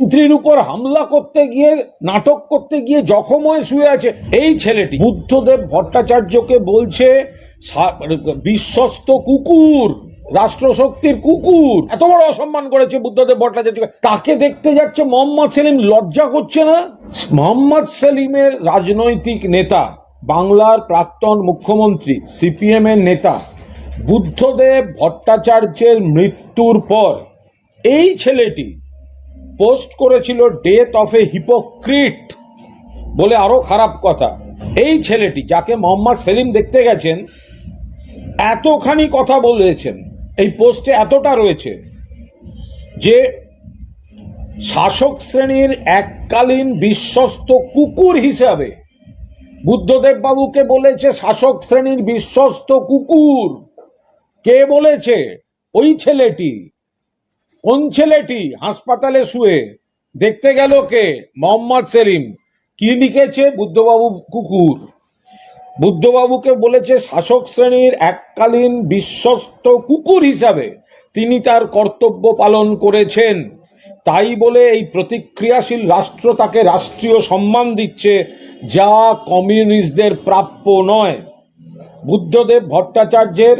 মন্ত্রীর উপর হামলা করতে গিয়ে, নাটক করতে গিয়ে জখম হয়ে শুয়ে আছে এই ছেলেটি। বুদ্ধদেব ভট্টাচার্যকে বলছে বিশ্বস্ত কুকুর, রাষ্ট্রশক্তির কুকুর। এত বড় অসম্মান করেছে বুদ্ধদেব ভট্টাচার্য তাকে দেখতে যাচ্ছে মোহাম্মদ সেলিম, লজ্জা করছে না? মোহাম্মদ সেলিমের রাজনৈতিক নেতা, বাংলার প্রাক্তন মুখ্যমন্ত্রী সিপিএম এর নেতা, বুদ্ধদেব ভট্টাচার্যের মৃত্যুর পর এই ছেলেটি পোস্ট করেছিল ডেথ অফ এ হিপোক্রিট বলে আরও খারাপ কথা। এই ছেলেটি, যাকে মোহাম্মদ সেলিম দেখতে গেছেন, এতখানি কথা বলেছেন, এই পোস্টে এতটা রয়েছে যে শাসক শ্রেণির এককালীন বিশ্বস্ত কুকুর হিসাবে বুদ্ধদেব বাবুকে বলেছে শাসক শ্রেণির বিশ্বস্ত কুকুর। কে বলেছে? ওই ছেলেটি। কোন ছেলেটি হাসপাতালে শুয়ে দেখতে গেল কে? মোহাম্মদ সেলিম। কি লিখেছে বুদ্ধবাবু কুকুর। বুদ্ধবাবুকে বলেছে শাসক শ্রেণির এককালীন বিশ্বস্ত কুকুর হিসাবে তিনি তার কর্তব্য পালন করেছেন। তাই বলে এই প্রতিক্রিয়াশীল রাষ্ট্র তাকে রাষ্ট্রীয় সম্মান দিচ্ছে, যা কমিউনিস্টদের প্রাপ্য নয়। বুদ্ধদেব ভট্টাচার্যের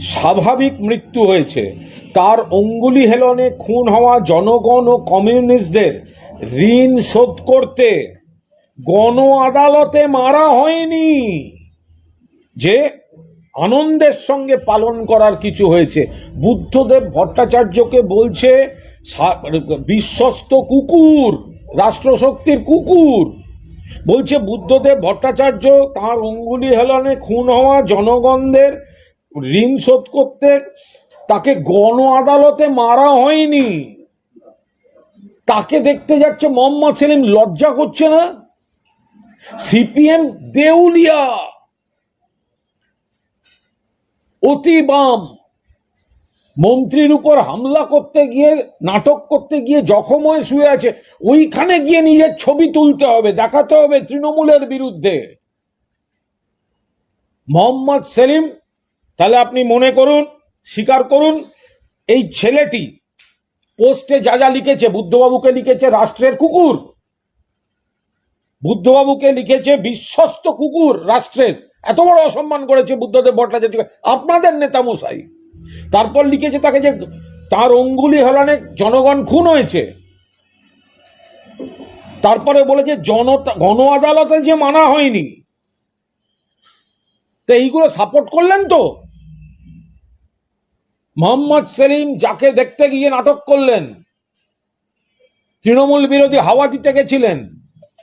স্বাভাবিক মৃত্যু হয়েছে। তার অঙ্গুলি হেলনে খুন হওয়া জনগণ ও কমিউনিস্টদের ঋণ শোধ করতে গণ আদালতে মারা হয়নি। যে আনন্দের সঙ্গে পালন করার কিছু হয়েছে। বুদ্ধদেব ভট্টাচার্যকে বলছে বিশ্বস্ত কুকুর, রাষ্ট্রশক্তির কুকুর। বলছে, বুদ্ধদেব ভট্টাচার্য, তার অঙ্গুলি হেলনে খুন হওয়া জনগণদের ঋণ শোধ করতে তাকে গণ আদালতে মারা হয়নি। তাকে দেখতে যাচ্ছে মোহাম্মদ সেলিম, লজ্জা করছে না? সিপিএম দেউলিয়া। অতি বাম। মন্ত্রীর উপর হামলা করতে গিয়ে, নাটক করতে গিয়ে জখম হয়ে শুয়ে আছে। ওইখানে গিয়ে নিজের ছবি তুলতে হবে, দেখাতে হবে তৃণমূলের বিরুদ্ধে। মোহাম্মদ সেলিম, তাহলে আপনি মনে করুন স্বীকার করুন, এই ছেলেটি পোস্টে যা যা লিখেছে, বুদ্ধবাবুকে লিখেছে রাষ্ট্রের কুকুর। বুদ্ধবাবুকে লিখেছে বিশ্বস্ত কুকুর রাষ্ট্রের। এত বড় অসম্মান করেছে বুদ্ধদেব ভট্টাচার্য। আপনাদের নেতা মশাই তারপর লিখেছে তাকে যে তার অঙ্গুলি হেলানে জনগণ খুন হয়েছে। তারপরে বলেছে জনতা গণ আদালতে যে মানা হয়নি। তো এইগুলো সাপোর্ট করলেন তো? মোহাম্মদ সেলিম যাকে দেখতে গিয়ে নাটক করলেন, তৃণমূল বিরোধী হাওয়া দিতে গেছিলেন,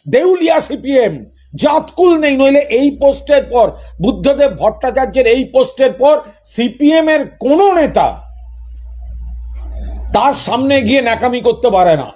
দেউলিয়া সিপিএম, জাতকুল নেই, নইলে এই পোস্টের পর, বুদ্ধদেব ভট্টাচার্যের এই পোস্টের পর সিপিএম এর কোন নেতা তার সামনে গিয়ে ন্যাকামি করতে পারে না।